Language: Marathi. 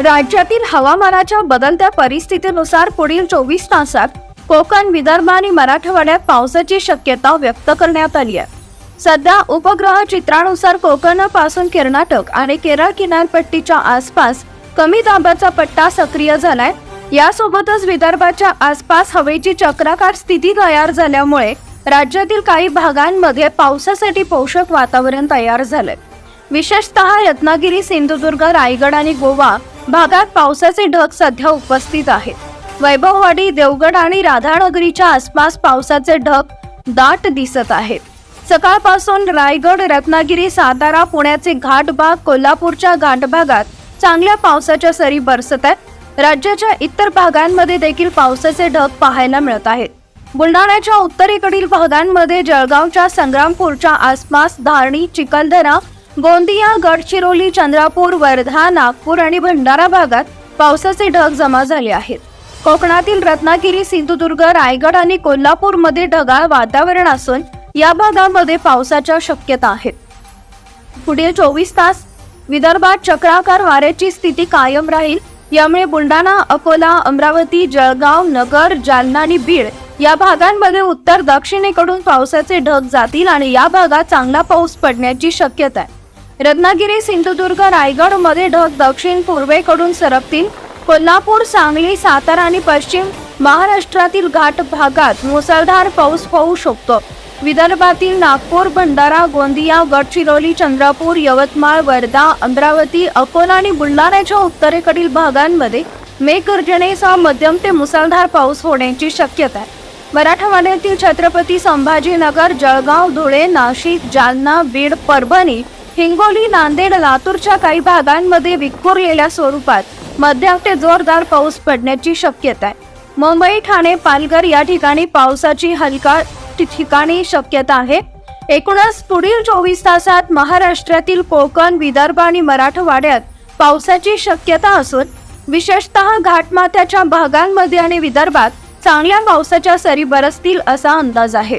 राज्यातील हवामानाच्या बदलत्या परिस्थितीनुसार पुढील चोवीस तासात कोकण विदर्भ आणि मराठवाड्यात पावसाची शक्यता व्यक्त करण्यात आली आहे. सध्या उपग्रह चित्रानुसार कोकणापासून कर्नाटक आणि केरळ किनारपट्टीच्या आसपास कमी दाबाचा पट्टा सक्रिय झालाय. यासोबतच विदर्भाच्या आसपास हवेची चक्राकार स्थिती तयार झाल्यामुळे राज्यातील काही भागांमध्ये पावसासाठी पोषक वातावरण तयार झालंय. विशेषतः रत्नागिरी सिंधुदुर्ग रायगड आणि गोवा भागात पावसाचे ढग सध्या उपस्थित आहेत. वैभववाडी देवगड आणि राधानगरीच्या आसपास पावसाचे ढग दाट दिसत आहेत. सकाळपासून रायगड रत्नागिरी सातारा पुण्याचे घाटबाग कोल्हापूरच्या घाटभागात चांगल्या पावसाच्या सरी बरसत आहेत. राज्याच्या इतर भागांमध्ये देखील पावसाचे ढग पाहायला मिळत आहेत. बुलढाण्याच्या उत्तरेकडील भागांमध्ये जळगावच्या संग्रामपूरच्या आसपास धारणी चिखलदरा गोंदिया गडचिरोली चंद्रापूर वर्धा नागपूर आणि भंडारा भागात पावसाचे ढग जमा झाले आहेत. कोकणातील रत्नागिरी सिंधुदुर्ग रायगड आणि कोल्हापूरमध्ये ढगाळ वातावरण असून या भागामध्ये पावसाच्या शक्यता आहेत. पुढील चोवीस तास विदर्भात चक्राकार वाऱ्याची स्थिती कायम राहील. यामुळे बुलढाणा अकोला अमरावती जळगाव नगर जालना आणि बीड या भागांमध्ये उत्तर दक्षिणेकडून पावसाचे ढग जातील आणि या भागात चांगला पाऊस पडण्याची शक्यता आहे. रत्नागिरी सिंधुदुर्ग रायगडमध्ये ढग दक्षिण पूर्वेकडून सरकतील कोल्हापूर सांगली सातारा आणि पश्चिम महाराष्ट्रातील घाट भागात मुसळधार पाऊस होऊ शकतो. विदर्भातील नागपूर भंडारा गोंदिया गडचिरोली चंद्रपूर यवतमाळ वर्धा अमरावती अकोला आणि बुलढाण्याच्या उत्तरेकडील भागांमध्ये मेघगर्जनेसह मध्यम ते मुसळधार पाऊस होण्याची शक्यता आहे. मराठवाड्यातील छत्रपती संभाजीनगर जळगाव धुळे नाशिक जालना बीड परभणी हिंगोली नांदेड लातूरच्या काही भागांमध्ये विखुरलेल्या स्वरूपात मध्यम ते जोरदार पाऊस पडण्याची शक्यता आहे. मुंबई ठाणे पालघर या ठिकाणी पावसाची हलका ठिकाणी शक्यता आहे. एकूणच पुढील चोवीस तासात महाराष्ट्रातील कोकण विदर्भ आणि मराठवाड्यात पावसाची शक्यता असून विशेषतः घाटमाथ्याच्या भागांमध्ये आणि विदर्भात चांगल्या पावसाच्या सरी बरसतील असा अंदाज आहे.